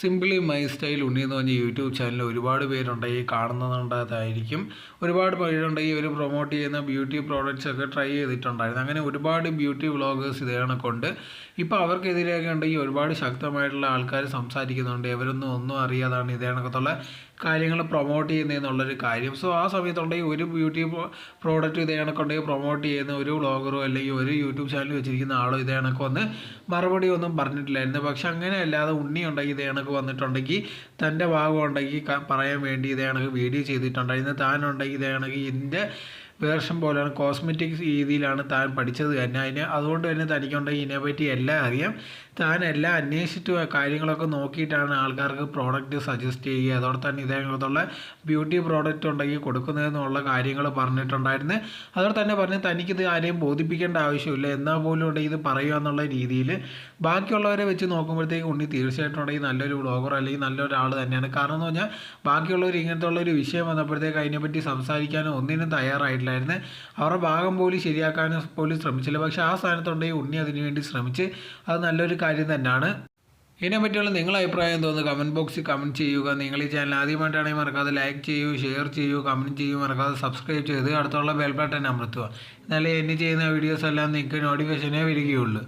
Simply my style ഉണ്ണി എന്ന് പറഞ്ഞ YouTube channel ഒരുപാട് പേരുണ്ട്. ഈ കാണുന്നുണ്ടായതായിരിക്കും ഒരുപാട് പേരുണ്ട്. ഈ പ്രൊമോട്ട് ചെയ്യുന്ന ബ്യൂട്ടി പ്രോഡക്റ്റ്സ് ഒക്കെ ട്രൈ ചെയ്തിട്ടുണ്ടായിരുന്നു. അങ്ങനെ ഒരുപാട് ബ്യൂട്ടി വ്ളോഗേഴ്സ് ഇതേ കണക്കുണ്ട് ഇപ്പോൾ അവർക്കെതിരെയൊക്കെ ഉണ്ടെങ്കിൽ ഒരുപാട് ശക്തമായിട്ടുള്ള ആൾക്കാർ സംസാരിക്കുന്നുണ്ട്. ഇവരൊന്നും ഒന്നും അറിയാതാണ് ഇതേ കണക്കത്തുള്ള കാര്യങ്ങൾ പ്രൊമോട്ട് ചെയ്യുന്നതെന്നുള്ളൊരു കാര്യം. സോ ആ സമയത്തുണ്ടെങ്കിൽ ഒരു ബ്യൂട്ടി പ്രോഡക്റ്റ് ഇതേ കണക്കുണ്ടെങ്കിൽ പ്രൊമോട്ട് ചെയ്യുന്ന ഒരു വ്ളോഗറോ അല്ലെങ്കിൽ ഒരു യൂട്യൂബ് ചാനൽ വെച്ചിരിക്കുന്ന ആളോ ഇതേ കണക്കൊന്ന് മറുപടി ഒന്നും പറഞ്ഞിട്ടില്ലായിരുന്നു. പക്ഷേ അങ്ങനെ അല്ലാതെ ഉണ്ണി ഉണ്ടെങ്കിൽ ഇതേ വന്നിട്ടുണ്ടെങ്കിൽ തന്റെ ഭാഗം ഉണ്ടെങ്കിൽ പറയാൻ വേണ്ടി ഇതേ കണക്ക് വീഡിയോ ചെയ്തിട്ടുണ്ടായിരുന്നു. താനുണ്ടെങ്കിൽ ഇതേ കണക്ക് ഇതിന്റെ വേർഷൻ പോലെയാണ് കോസ്മെറ്റിക്സ് രീതിയിലാണ് താൻ പഠിച്ചത് തന്നെ അതിന്. അതുകൊണ്ട് തന്നെ തനിക്കുണ്ടെങ്കിൽ ഇതിനെപ്പറ്റി എല്ലാം അറിയാം. താൻ എല്ലാം അന്വേഷിച്ചിട്ട് കാര്യങ്ങളൊക്കെ നോക്കിയിട്ടാണ് ആൾക്കാർക്ക് പ്രോഡക്റ്റ് സജസ്റ്റ് ചെയ്യുക. അതോടെ തന്നെ ഇതേക്കുള്ള ബ്യൂട്ടി പ്രോഡക്റ്റ് ഉണ്ടെങ്കിൽ കൊടുക്കുന്നതെന്നുള്ള കാര്യങ്ങൾ പറഞ്ഞിട്ടുണ്ടായിരുന്നു. അതോടെ തന്നെ പറഞ്ഞ് തനിക്കിത് ആരെയും ബോധിപ്പിക്കേണ്ട ആവശ്യമില്ല. എന്നാൽ പോലും ഉണ്ടെങ്കിൽ ഇത് പറയുക എന്നുള്ള രീതിയിൽ. ബാക്കിയുള്ളവരെ വെച്ച് നോക്കുമ്പോഴത്തേക്ക് ഉണ്ണി തീർച്ചയായിട്ടും ഉണ്ടെങ്കിൽ നല്ലൊരു ബ്ലോഗർ അല്ലെങ്കിൽ നല്ലൊരാൾ തന്നെയാണ്. കാരണം എന്ന് പറഞ്ഞാൽ ബാക്കിയുള്ളവർ ഇങ്ങനത്തെ ഉള്ള ഒരു വിഷയം വന്നപ്പോഴത്തേക്ക് അതിനെപ്പറ്റി സംസാരിക്കാനോ ഒന്നിനും തയ്യാറായിട്ടില്ലായിരുന്നു അവരുടെ ഭാഗം പോലും ശരിയാക്കാൻ പോലും ശ്രമിച്ചില്ല. പക്ഷേ ആ സ്ഥാനത്തുണ്ടെങ്കിൽ ഉണ്ണി അതിനു വേണ്ടി ശ്രമിച്ച് അത് നല്ലൊരു കാര്യം തന്നെയാണ് ഇതിനെ പറ്റിയുള്ള നിങ്ങളുടെ അഭിപ്രായം തോന്നുന്നു കമന്റ് ബോക്സിൽ കമന്റ് ചെയ്യുക. നിങ്ങൾ ഈ ചാനൽ ആദ്യമായിട്ടാണെങ്കിൽ മറക്കാതെ ലൈക്ക് ചെയ്യൂ ഷെയർ ചെയ്യൂ കമന്റ് ചെയ്യൂ. മറക്കാതെ സബ്സ്ക്രൈബ് ചെയ്ത് അടുത്തുള്ള ബെൽ ബട്ടൺ അമർത്തുക. എന്നാലേ എന്നെ ചെയ്യുന്ന വീഡിയോസ് എല്ലാം നിങ്ങൾക്ക് നോട്ടിഫിക്കേഷനേ വരികയുള്ളൂ.